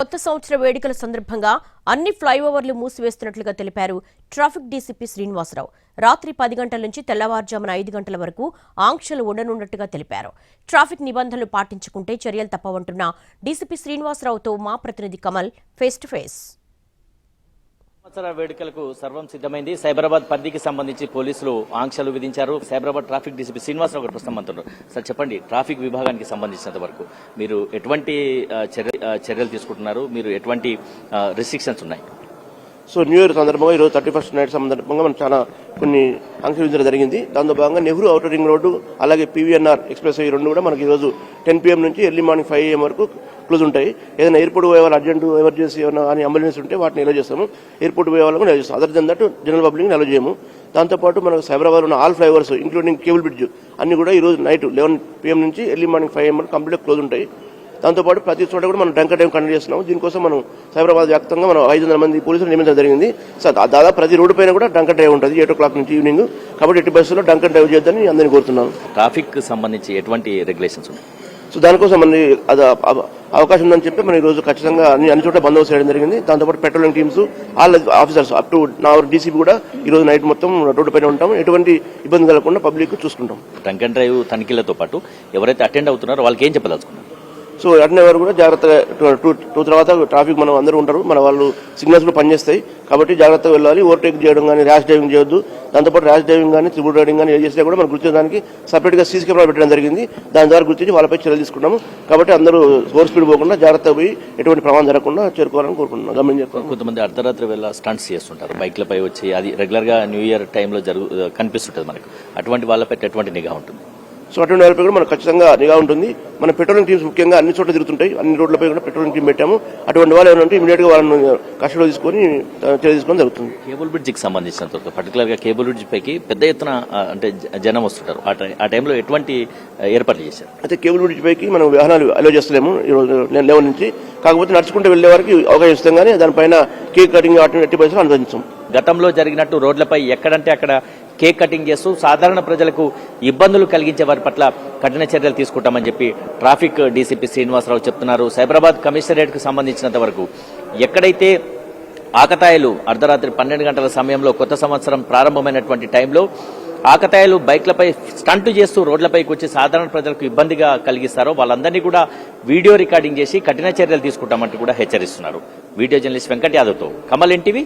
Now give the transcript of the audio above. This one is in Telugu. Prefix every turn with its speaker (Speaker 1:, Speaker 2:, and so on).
Speaker 1: కొత్త సంవత్సర వేడుకల సందర్భంగా అన్ని ఫ్లైఓవర్లు మూసివేస్తున్నట్లుగా తెలిపారు ట్రాఫిక్ డీసీపీ శ్రీనివాసరావు. రాత్రి పది గంటల నుంచి తెల్లవారుజామున ఐదు గంటల వరకు ఆంక్షలు ఉండనున్నట్టుగా తెలిపారు. ట్రాఫిక్ నిబంధనలు పాటించుకుంటే చర్యలు తప్పవంటున్న డీసీపీ శ్రీనివాసరావుతో మా ప్రతినిధి కమల్ ఫేస్ టు ఫేస్.
Speaker 2: సంవత్సర వేడుకలకు సర్వం సిద్ధమైంది. సైబరాబాద్ పరిధికి సంబంధించి పోలీసులు ఆంక్షలు విధించారు. సైబరాబాద్ ట్రాఫిక్ డీసీపీ శ్రీనివాసరావు గారు ప్రస్తుతం అంటున్నారు. సార్ చెప్పండి ట్రాఫిక్ విభాగానికి సంబంధించినంత వరకు మీరు ఎటువంటి చర్య- చర్యలు తీసుకుంటున్నారు? మీరు ఎటువంటి రిస్ట్రిక్షన్స్ ఉన్నాయి?
Speaker 3: సో న్యూ ఇయర్ సందర్భంగా ఈరోజు థర్టీ ఫస్ట్ నైట్ సందర్భంగా మనం చాలా కొన్ని ఆంక్షలు జరిగింది. దాంతో భాగంగా నెహ్రూ అవుటర్ రింగ్ రోడ్డు అలాగే పీవీఎన్ఆర్ ఎక్స్ప్రెస్ ఈ రెండు కూడా మనకి ఈరోజు టెన్ పీఎం నుంచి ఎర్లీ మార్నింగ్ ఫైవ్ ఏఎం వరకు క్లోజ్ ఉంటాయి. ఏదైనా ఎయిర్పోర్ట్ పోయే వాళ్ళు అర్జెంట్ ఎమర్జెన్సీ ఏమైనా కానీ అంబులెన్స్ ఉంటే వాటిని నిల్వ చేస్తాము. ఎయిర్పోర్ట్ పోయే వాళ్ళకు నిల్వ చేస్తాం other than that general public నిల్వ చేయము. దాంతోపాటు మనకు సైబరాబాద్ ఉన్న all flyovers including cable bridge అన్ని కూడా ఈ రోజు నైట్ లెవెన్ పీఎం నుంచి ఎర్లీ మార్నింగ్ ఫైవ్ ఏఎం వరకు కంప్లీట్ క్లోజ్ ఉంటాయి. దాంతోపాటు ప్రతి చోట కూడా మనం డంకర్ టైం కండక్ట్ చేస్తున్నాం దీనికోసం మనం సైబరాబాద్ వ్యాప్తంగా మనం ఐదు వందల మంది పోలీసులు నియమించడం జరిగింది. సో దా- దాదాపు ప్రతి రోడ్డు పైన కూడా డంకర్ డ్రైవ్ ఉంటుంది. ఎయిట్ ఓ క్లాక్ నుంచి ఈవినింగ్. కాబట్టి ఎట్టి బస్సులో డంకర్ డ్రైవ్ చేద్దని అందరినీ కోరుతున్నాను
Speaker 2: ట్రాఫిక్ సంబంధించి ఎటువంటి రెగ్యులేషన్స్ ఉన్నాయి?
Speaker 3: సో దానికోసం మన అది అవ- అవకాశం ఉందని చెప్పి మనం ఈ రోజు ఖచ్చితంగా అన్ని అన్ని చోట్ల బందోబస్తు చేయడం జరిగింది. దాంతోపాటు patrolling teams all officers up to నా డీసీపీ కూడా ఈ రోజు నైట్ మొత్తం రోడ్డు పైన ఉంటాం ఎటువంటి ఇబ్బంది కలగకుండా పబ్లిక్ చూసుకుంటాం.
Speaker 2: డ్రంక్ అండ్ డ్రైవ్ తనిఖీలతో పాటు ఎవరైతే అటెండ్ అవుతున్నారో వాళ్ళకి ఏం చెప్పదలుచుకున్నారు?
Speaker 3: సో అటెండ్ వారు కూడా జాగ్రత్తగా టూ టూ తర్వాత ట్రాఫిక్ మనం అందరూ ఉంటారు. మన వాళ్ళు సిగ్నల్స్ కూడా పనిచేస్తాయి. కాబట్టి జాగ్రత్తగా వెళ్ళాలి. ఓవర్టేక్ చేయడం కానీ ర్యాష్ డ్రైవింగ్ చేయొద్దు. దాంతోపాటు ర్యాష్ డ్రైవింగ్ కానీ త్రిబుల్ రైడింగ్ కానీ ఏ చేసినా కూడా మనం గుర్తించడానికి సపరేట్గా సీసీ కెమెరా పెట్టడం జరిగింది. దాని ద్వారా గుర్తించి వాళ్ళపై చర్యలు తీసుకున్నాము కాబట్టి అందరూ ఓవర్ స్పీడ్ పోకుండా జాగ్రత్తగా పోయి ఎటువంటి ప్రమాదం జరగకుండా చేరుకోవాలని కోరుకుంటున్నాం. గమని చెప్పాను
Speaker 2: కొంతమంది అర్ధరాత్రి వేళ స్టంట్స్ చేస్తుంటారు. బైక్లపై వచ్చి అది రెగ్యులర్గా న్యూ ఇయర్ టైంలో జరుగు కనిపిస్తుంటుంది మనకు. అటువంటి వాళ్ళపై ఎటువంటి నిఘా ఉంటుంది?
Speaker 3: సో అటువంటి వారిపై కూడా మనకు ఖచ్చితంగా నిఘా ఉంటుంది. మన పెట్రోలింగ్ టీమ్స్ ముఖ్యంగా అన్ని చోట్ల తిరుగుతుంటాయి. అన్ని రోడ్లపై కూడా పెట్రోలింగ్ టీం పెట్టాము. అటువంటి వాళ్ళు ఏమైనా ఉంటే ఇమీడియట్గా వాళ్ళని కస్టడీలో తీసుకొని చర్య తీసుకోవడం జరుగుతుంది.
Speaker 2: కేబుల్ బ్రిడ్జ్కి సంబంధించినంత వరకు పర్టికులర్గా కేబుల్ బ్రిడ్జ్ పైకి పెద్ద ఎత్తున అంటే జనం వస్తుంటారు. ఆ టై- ఆ టైంలో ఎటువంటి ఏర్పాట్లు చేశారు?
Speaker 3: అయితే కేబుల్ బ్రిడ్జ్ పైకి మనం వాహనాలు అలో చేస్తలేము. ఈ రోజు లెవెన్ నుంచి. కాకపోతే నడుచుకుంటూ వెళ్ళే వారికి అవకాశం ఇస్తాం కానీ దానిపైన కేక్ కటింగ్ ఎట్టి పరిస్థితులు అనుమతించాం
Speaker 2: గతంలో జరిగినట్టు రోడ్లపై ఎక్కడంటే అక్కడ కేక్ కటింగ్ చేస్తూ సాధారణ ప్రజలకు ఇబ్బందులు కలిగించే వారి పట్ల కఠిన చర్యలు తీసుకుంటామని చెప్పి ట్రాఫిక్ డీసీపీ శ్రీనివాసరావు చెప్తున్నారు. సైబరాబాద్ కమిషనరేట్కు సంబంధించినంత వరకు ఎక్కడైతే ఆకతాయిలు అర్ధరాత్రి పన్నెండు గంటల సమయంలో కొత్త సంవత్సరం ప్రారంభమైనటువంటి టైంలో ఆకతాయిలు బైక్లపై స్టంట్ చేస్తూ రోడ్లపైకి వచ్చి సాధారణ ప్రజలకు ఇబ్బందిగా కలిగిస్తారో వాళ్ళందరినీ కూడా వీడియో రికార్డింగ్ చేసి కఠిన చర్యలు తీసుకుంటామంటూ కూడా హెచ్చరిస్తున్నారు. వీడియో జర్నలిస్ట్ వెంకట్ యాదవ్తో కమల్ ఎన్టీవీ